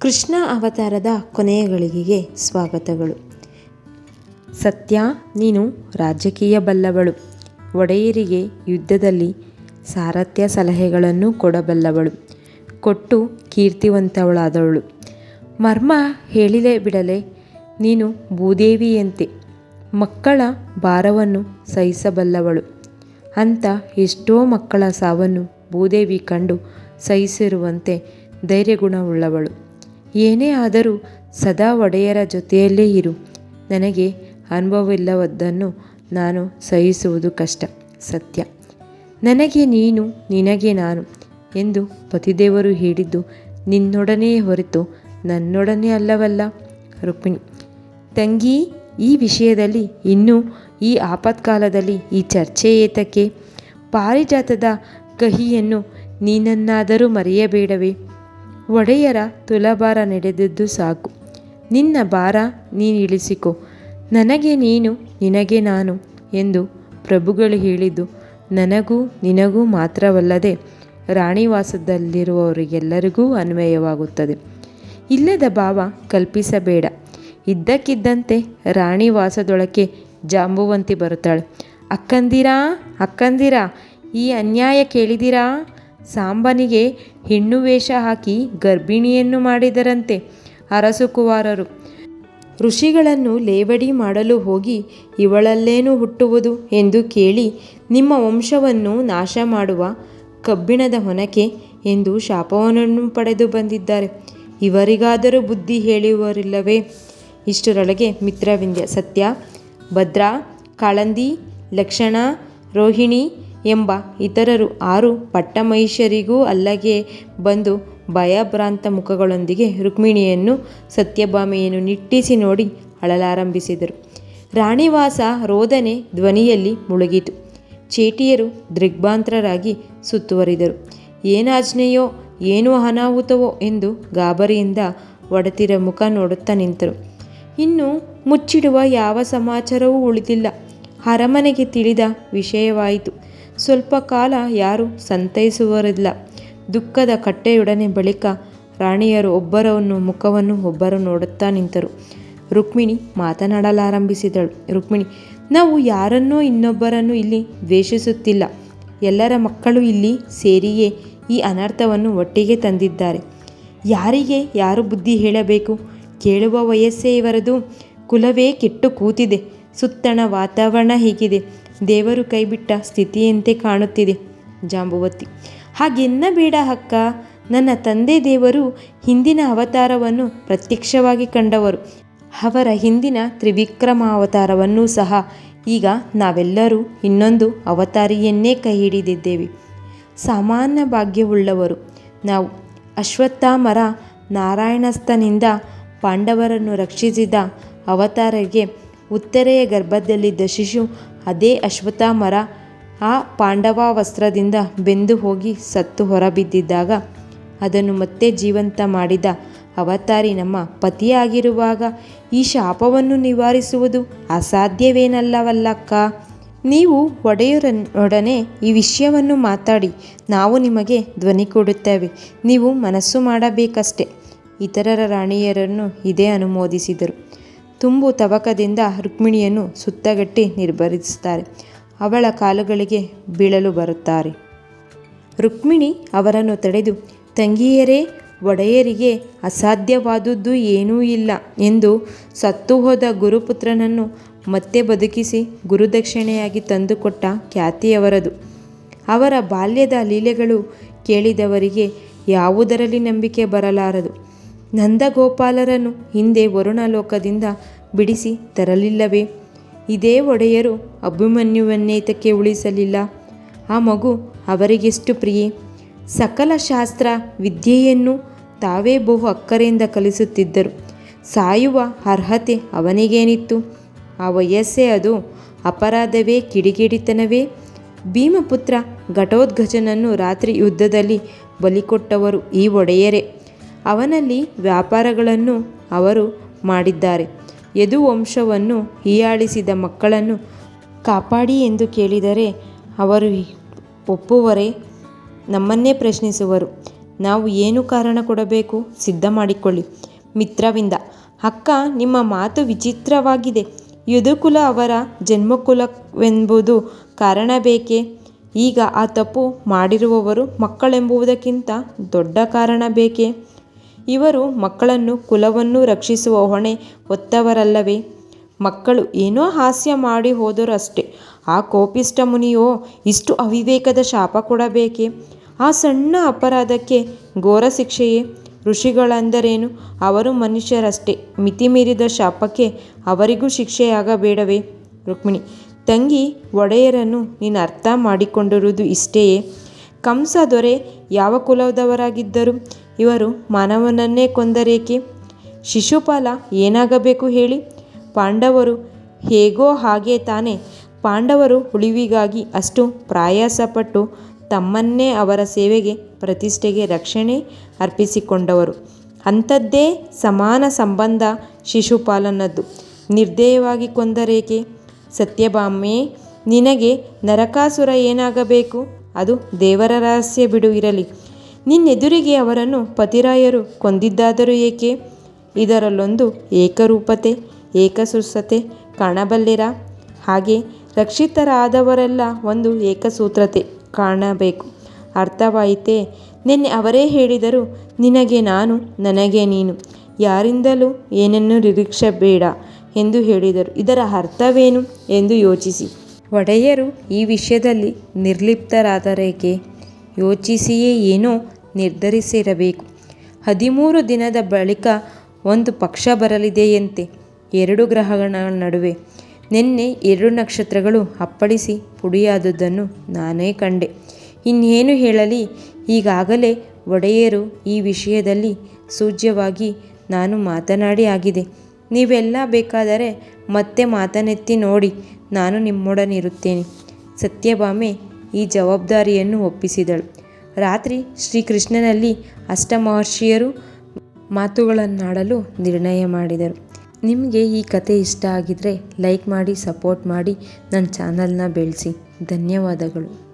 ಕೃಷ್ಣ ಅವತಾರದ ಕೊನೆಯ ಗಳಿಗೆಗೆ ಸ್ವಾಗತಗಳು. ಸತ್ಯ, ನೀನು ರಾಜಕೀಯ ಬಲ್ಲವಳು. ಒಡೆಯರಿಗೆ ಯುದ್ಧದಲ್ಲಿ ಸಾರಥ್ಯ ಸಲಹೆಗಳನ್ನು ಕೊಡಬಲ್ಲವಳು. ಕೊಟ್ಟು ಕೀರ್ತಿವಂತವಳಾದವಳು. ಮರ್ಮ ಹೇಳಿಲೆ ಬಿಡಲೆ, ನೀನು ಭೂದೇವಿಯಂತೆ. ಮಕ್ಕಳ ಭಾರವನ್ನು ಸಹಿಸಬಲ್ಲವಳು. ಅಂತ ಎಷ್ಟೋ ಮಕ್ಕಳ ಸಾವನ್ನು ಭೂದೇವಿ ಕಂಡು ಸಹಿಸಿರುವಂತೆ ಧೈರ್ಯಗುಣವುಳ್ಳವಳು. ಏನೇ ಆದರೂ ಸದಾ ಒಡೆಯರ ಜೊತೆಯಲ್ಲೇ ಇರು. ನನಗೆ ಅನುಭವವಿಲ್ಲವದ್ದನ್ನು ನಾನು ಸಹಿಸುವುದು ಕಷ್ಟ, ಸತ್ಯ. ನನಗೆ ನೀನು, ನಿನಗೆ ನಾನು ಎಂದು ಪತಿದೇವರು ಹೇಳಿದ್ದು ನಿನ್ನೊಡನೆಯೇ ಹೊರತು ನನ್ನೊಡನೆ ಅಲ್ಲವಲ್ಲ, ರುಕ್ಮಿಣಿ. ತಂಗಿ, ಈ ವಿಷಯದಲ್ಲಿ ಇನ್ನೂ ಈ ಆಪತ್ಕಾಲದಲ್ಲಿ ಈ ಚರ್ಚೆ ಏತಕ್ಕೆ? ಪಾರಿಜಾತದ ಕಹಿಯನ್ನು ನೀನನ್ನಾದರೂ ಮರೆಯಬೇಡವೇ? ಒಡೆಯರ ತುಲಭಾರ ನಡೆದದ್ದು ಸಾಕು. ನಿನ್ನ ಭಾರ ನೀನು ಇಳಿಸಿಕೊ ನನಗೆ ನೀನು, ನಿನಗೆ ನಾನು ಎಂದು ಪ್ರಭುಗಳು ಹೇಳಿದ್ದು. ನನಗೂ, ನಿನಗೂ ಮಾತ್ರವಲ್ಲದೆ ರಾಣಿವಾಸದಲ್ಲಿರುವವರಿಗೆಲ್ಲರಿಗೂ ಅನ್ವಯವಾಗುತ್ತದೆ. ಇಲ್ಲದ ಭಾವ ಕಲ್ಪಿಸಬೇಡ. ಇದ್ದಕ್ಕಿದ್ದಂತೆ ರಾಣಿವಾಸದೊಳಕ್ಕೆ ಜಾಂಬುವಂತಿ ಬರುತ್ತಾಳೆ. ಅಕ್ಕಂದಿರಾ ಅಕ್ಕಂದಿರಾ, ಈ ಅನ್ಯಾಯ ಕೇಳಿದಿರಾ? ಸಾಂಬನಿಗೆ ಹೆಣ್ಣು ವೇಷ ಹಾಕಿ ಗರ್ಭಿಣಿಯನ್ನು ಮಾಡಿದರಂತೆ ಅರಸುಕುವಾರರು ಋಷಿಗಳನ್ನು ಲೇವಡಿ ಮಾಡಲು ಹೋಗಿ ಇವಳಲ್ಲೇನು ಹುಟ್ಟುವುದು ಎಂದು ಕೇಳಿ ನಿಮ್ಮ ವಂಶವನ್ನು ನಾಶ ಮಾಡುವ ಕಬ್ಬಿಣದ ಹೊನಕೆ ಎಂದು ಶಾಪವನ್ನು ಪಡೆದು ಬಂದಿದ್ದಾರೆ. ಇವರಿಗಾದರೂ ಬುದ್ಧಿ ಹೇಳುವರಿಲ್ಲವೇ? ಇಷ್ಟರೊಳಗೆ ಮಿತ್ರವಿಂದ್ಯ ಸತ್ಯ, ಭದ್ರಾ, ಕಾಳಂದಿ, ಲಕ್ಷಣ, ರೋಹಿಣಿ ಎಂಬ ಇತರರು ಆರು ಪಟ್ಟಮಹಿಷರಿಗೂ ಅಲ್ಲಗೆ ಬಂದು ಭಯಭ್ರಾಂತ ಮುಖಗಳೊಂದಿಗೆ ರುಕ್ಮಿಣಿಯನ್ನು ಸತ್ಯಭಾಮೆಯನ್ನು ನಿಟ್ಟಿಸಿ ನೋಡಿ ಅಳಲಾರಂಭಿಸಿದರು. ರಾಣಿವಾಸ ರೋದನೆ ಧ್ವನಿಯಲ್ಲಿ ಮುಳುಗಿತು. ಚೇಟಿಯರು ದಿಗ್ಭ್ರಾಂತರಾಗಿ ಸುತ್ತುವರಿದರು. ಏನಾಜ್ಞೆಯೋ, ಏನು ಅನಾಹುತವೋ ಎಂದು ಗಾಬರಿಯಿಂದ ಒಡತಿರ ಮುಖ ನೋಡುತ್ತಾ ನಿಂತರು. ಇನ್ನು ಮುಚ್ಚಿಡುವ ಯಾವ ಸಮಾಚಾರವೂ ಉಳಿದಿಲ್ಲ. ಅರಮನೆಗೆ ತಿಳಿದ ವಿಷಯವಾಯಿತು. ಸ್ವಲ್ಪ ಕಾಲ ಯಾರೂ ಸಂತೈಸುವರಿಲ್ಲ. ದುಃಖದ ಕಟ್ಟೆಯೊಡನೆ ಬಳಿಕ ರಾಣಿಯರು ಒಬ್ಬರವನ್ನು ಮುಖವನ್ನು ಒಬ್ಬರು ನೋಡುತ್ತಾ ನಿಂತರು. ರುಕ್ಮಿಣಿ ಮಾತನಾಡಲಾರಂಭಿಸಿದಳು. ರುಕ್ಮಿಣಿ, ನಾವು ಯಾರನ್ನೋ ಇನ್ನೊಬ್ಬರನ್ನು ಇಲ್ಲಿ ದ್ವೇಷಿಸುತ್ತಿಲ್ಲ. ಎಲ್ಲರ ಮಕ್ಕಳು ಇಲ್ಲಿ ಸೇರಿಯೇ ಈ ಅನರ್ಥವನ್ನು ಒಟ್ಟಿಗೆ ತಂದಿದ್ದಾರೆ. ಯಾರಿಗೆ ಯಾರು ಬುದ್ಧಿ ಹೇಳಬೇಕು? ಕೇಳುವ ವಯಸ್ಸೇ ಇವರದು. ಕುಲವೇ ಕೆಟ್ಟು ಕೂತಿದೆ. ಸುತ್ತಣ ವಾತಾವರಣ ಹೀಗಿದೆ. ದೇವರು ಕೈಬಿಟ್ಟ ಸ್ಥಿತಿಯಂತೆ ಕಾಣುತ್ತಿದೆ ಜಾಂಬುವತಿ. ಹಾಗೆನ್ನ ಬೇಡ ಅಕ್ಕ? ನನ್ನ ತಂದೆ ದೇವರು ಹಿಂದಿನ ಅವತಾರವನ್ನು ಪ್ರತ್ಯಕ್ಷವಾಗಿ ಕಂಡವರು. ಅವರ ಹಿಂದಿನ ತ್ರಿವಿಕ್ರಮ ತ್ರಿವಿಕ್ರಮಾವತಾರವನ್ನೂ ಸಹ ಈಗ ನಾವೆಲ್ಲರೂ ಇನ್ನೊಂದು ಅವತಾರಿಯನ್ನೇ ಕೈ ಹಿಡಿದಿದ್ದೇವೆ ಸಾಮಾನ್ಯ ಭಾಗ್ಯವುಳ್ಳವರು. ನಾವು ಅಶ್ವತ್ಥಾಮರ ನಾರಾಯಣಸ್ಥನಿಂದ ಪಾಂಡವರನ್ನು ರಕ್ಷಿಸಿದ ಅವತಾರಗೆ ಉತ್ತರೆಯ ಗರ್ಭದಲ್ಲಿದ್ದ ಶಿಶು ಅದೇ ಅಶ್ವತ್ಥಾಮರ ಆ ಪಾಂಡವ ವಸ್ತ್ರದಿಂದ ಬೆಂದು ಹೋಗಿ ಸತ್ತು ಹೊರಬಿದ್ದಿದ್ದಾಗ ಅದನ್ನು ಮತ್ತೆ ಜೀವಂತ ಮಾಡಿದ ಅವತಾರಿ ನಮ್ಮ ಪತಿಯಾಗಿರುವಾಗ ಈ ಶಾಪವನ್ನು ನಿವಾರಿಸುವುದು ಅಸಾಧ್ಯವೇನಲ್ಲವಲ್ಲಕ್ಕ? ನೀವು ಒಡೆಯರೊಡನೆ ಈ ವಿಷಯವನ್ನು ಮಾತಾಡಿ, ನಾವು ನಿಮಗೆ ಧ್ವನಿ ಕೊಡುತ್ತೇವೆ, ನೀವು ಮನಸ್ಸು ಮಾಡಬೇಕಷ್ಟೆ. ಇತರರ ರಾಣಿಯರನ್ನು ಇದೇ ಅನುಮೋದಿಸಿದರು. ತುಂಬು ತವಕದಿಂದ ರುಕ್ಮಿಣಿಯನ್ನು ಸುತ್ತಗಟ್ಟಿ ನಿರ್ಭರಿಸುತ್ತಾರೆ ಅವಳ ಕಾಲುಗಳಿಗೆ ಬೀಳಲು ಬರುತ್ತಾರೆ. ರುಕ್ಮಿಣಿ ಅವರನ್ನು ತಡೆದು, ತಂಗಿಯರೇ, ಒಡೆಯರಿಗೆ ಅಸಾಧ್ಯವಾದುದು ಏನೂ ಇಲ್ಲ ಎಂದು ಸತ್ತು ಹೋದ ಗುರುಪುತ್ರನನ್ನು ಮತ್ತೆ ಬದುಕಿಸಿ ಗುರುದಕ್ಷಿಣೆಯಾಗಿ ತಂದುಕೊಟ್ಟ ಖ್ಯಾತಿಯವರದು. ಅವರ ಬಾಲ್ಯದ ಲೀಲೆಗಳು ಕೇಳಿದವರಿಗೆ ಯಾವುದರಲ್ಲಿ ನಂಬಿಕೆ ಬರಲಾರದು? ನಂದಗೋಪಾಲರನ್ನು ಹಿಂದೆ ವರುಣ ಲೋಕದಿಂದ ಬಿಡಿಸಿ ತರಲಿಲ್ಲವೇ? ಇದೇ ಒಡೆಯರು ಅಭಿಮನ್ಯುವನ್ನೇತಕ್ಕೆ ಉಳಿಸಲಿಲ್ಲ. ಆ ಮಗು ಅವರಿಗೆಷ್ಟು ಪ್ರಿಯೆ? ಸಕಲ ಶಾಸ್ತ್ರ ವಿದ್ಯೆಯನ್ನು ತಾವೇ ಬಹು ಅಕ್ಕರೆಯಿಂದ ಕಲಿಸುತ್ತಿದ್ದರು. ಸಾಯುವ ಅರ್ಹತೆ ಅವನಿಗೇನಿತ್ತು? ಆ ವಯಸ್ಸೇ ಅದು ಅಪರಾಧವೇ ಕಿಡಿಗೇಡಿತನವೇ? ಭೀಮಪುತ್ರ ಘಟೋದ್ಗಜನನ್ನು ರಾತ್ರಿ ಯುದ್ಧದಲ್ಲಿ ಬಲಿಕೊಟ್ಟವರು ಈ ಒಡೆಯರೇ. ಅವನಲ್ಲಿ ವ್ಯಾಪಾರಗಳನ್ನು ಅವರು ಮಾಡಿದ್ದಾರೆ. ಯದುವಂಶವನ್ನು ಹೀಯಾಳಿಸಿದ ಮಕ್ಕಳನ್ನು ಕಾಪಾಡಿ ಎಂದು ಕೇಳಿದರೆ ಅವರು ಒಪ್ಪುವರೇ ನಮ್ಮನ್ನೇ ಪ್ರಶ್ನಿಸುವರು. ನಾವು ಏನು ಕಾರಣ ಕೊಡಬೇಕು? ಸಿದ್ಧ ಮಾಡಿಕೊಳ್ಳಿ. ಮಿತ್ರವಿಂದ, ಅಕ್ಕ, ನಿಮ್ಮ ಮಾತು ವಿಚಿತ್ರವಾಗಿದೆ. ಯದುಕುಲ ಅವರ ಜನ್ಮಕುಲವೆಂಬುದು ಕಾರಣ ಬೇಕೇ? ಈಗ ಆ ತಪ್ಪು ಮಾಡಿರುವವರು ಮಕ್ಕಳೆಂಬುವುದಕ್ಕಿಂತ ದೊಡ್ಡ ಕಾರಣ ಬೇಕೇ? ಇವರು ಮಕ್ಕಳನ್ನು ಕುಲವನ್ನು ರಕ್ಷಿಸುವ ಹೊಣೆ ಹೊತ್ತವರಲ್ಲವೇ? ಮಕ್ಕಳು ಏನೋ ಹಾಸ್ಯ ಮಾಡಿ ಹೋದರಷ್ಟೇ. ಆ ಕೋಪಿಷ್ಟ ಮುನಿಯೋ ಇಷ್ಟು ಅವಿವೇಕದ ಶಾಪ ಕೊಡಬೇಕೆ? ಆ ಸಣ್ಣ ಅಪರಾಧಕ್ಕೆ ಘೋರ ಶಿಕ್ಷೆಯೇ? ಋಷಿಗಳಂದರೇನು? ಅವರು ಮನುಷ್ಯರಷ್ಟೇ. ಮಿತಿಮೀರಿದ ಶಾಪಕ್ಕೆ ಅವರಿಗೂ ಶಿಕ್ಷೆಯಾಗಬೇಡವೇ? ರುಕ್ಮಿಣಿ, ತಂಗಿ ಒಡೆಯರನ್ನು ನೀನು ಅರ್ಥ ಮಾಡಿಕೊಂಡಿರುವುದು ಇಷ್ಟೆಯೇ? ಕಂಸ ದೊರೆ ಯಾವ ಕುಲದವರಾಗಿದ್ದರು? ಇವರು ಮಾನವನನ್ನೇ ಕೊಂದರೇಕೆ? ಶಿಶುಪಾಲ ಏನಾಗಬೇಕು ಹೇಳಿ? ಪಾಂಡವರು ಹೇಗೋ ಹಾಗೆ ತಾನೆ. ಪಾಂಡವರು ಉಳಿವಿಗಾಗಿ ಅಷ್ಟು ಪ್ರಯಾಸಪಟ್ಟು ತಮ್ಮನ್ನೇ ಅವರ ಸೇವೆಗೆ, ಪ್ರತಿಷ್ಠೆಗೆ ರಕ್ಷಣೆ ಅರ್ಪಿಸಿಕೊಂಡವರು. ಅಂಥದ್ದೇ ಸಮಾನ ಸಂಬಂಧ ಶಿಶುಪಾಲನದ್ದು. ನಿರ್ದಯವಾಗಿ ಕೊಂದರೇಕೆ? ಸತ್ಯಭಾಮೆ, ನಿನಗೆ ನರಕಾಸುರ ಏನಾಗಬೇಕು? ಅದು ದೇವರ ರಹಸ್ಯ ಬಿಡು ಇರಲಿ. ನಿನ್ನೆದುರಿಗೆ ಅವರನ್ನು ಪತಿರಾಯರು ಕೊಂದಿದ್ದಾದರೂ ಏಕೆ? ಇದರಲ್ಲೊಂದು ಏಕರೂಪತೆ, ಏಕಸೃಸತೆ ಕಾಣಬಲ್ಲಿರಾ? ಹಾಗೆ ರಕ್ಷಿತರಾದವರೆಲ್ಲ ಒಂದು ಏಕಸೂತ್ರತೆ ಕಾಣಬೇಕು. ಅರ್ಥವಾಯಿತೇ, ನಿನ್ನೆ ಅವರೇ ಹೇಳಿದರು, ನಿನಗೆ ನಾನು, ನನಗೆ ನೀನು. ಯಾರಿಂದಲೂ ಏನನ್ನು ನಿರೀಕ್ಷಿಸಬೇಡ ಎಂದು ಹೇಳಿದರು. ಇದರ ಅರ್ಥವೇನು ಎಂದು ಯೋಚಿಸಿ. ಒಡೆಯರು ಈ ವಿಷಯದಲ್ಲಿ ನಿರ್ಲಿಪ್ತರಾದರೇಕೆ? ಯೋಚಿಸಿಯೇ ಏನೋ ನಿರ್ಧರಿಸಿರಬೇಕು. ಹದಿಮೂರು ದಿನದ ಬಳಿಕ ಒಂದು ಪಕ್ಷ ಬರಲಿದೆಯಂತೆ. ಎರಡು ಗ್ರಹಗಳ ನಡುವೆ ನಿನ್ನೆ ಎರಡು ನಕ್ಷತ್ರಗಳು ಅಪ್ಪಳಿಸಿ ಪುಡಿಯಾದುದನ್ನು ನಾನೇ ಕಂಡೆ. ಇನ್ನೇನು ಹೇಳಲಿ? ಈಗಾಗಲೇ ಒಡೆಯರು ಈ ವಿಷಯದಲ್ಲಿ ಸೂಚ್ಯವಾಗಿ ನಾನು ಮಾತನಾಡಿ ಆಗಿದೆ. ನೀವೆಲ್ಲ ಬೇಕಾದರೆ ಮತ್ತೆ ಮಾತನೆತ್ತಿ ನೋಡಿ. ನಾನು ನಿಮ್ಮೊಡನಿರುತ್ತೇನೆ ಸತ್ಯಭಾಮೆ ಈ ಜವಾಬ್ದಾರಿಯನ್ನು ಒಪ್ಪಿಸಿದಳು. ರಾತ್ರಿ ಶ್ರೀಕೃಷ್ಣನಲ್ಲಿ ಅಷ್ಟಮಹರ್ಷಿಯರು ಮಾತುಗಳನ್ನಾಡಲು ನಿರ್ಣಯ ಮಾಡಿದರು. ನಿಮಗೆ ಈ ಕತೆ ಇಷ್ಟ ಆಗಿದರೆ ಲೈಕ್ ಮಾಡಿ, ಸಪೋರ್ಟ್ ಮಾಡಿ ನನ್ನ ಚಾನಲ್ನ ಬೆಳೆಸಿ. ಧನ್ಯವಾದಗಳು.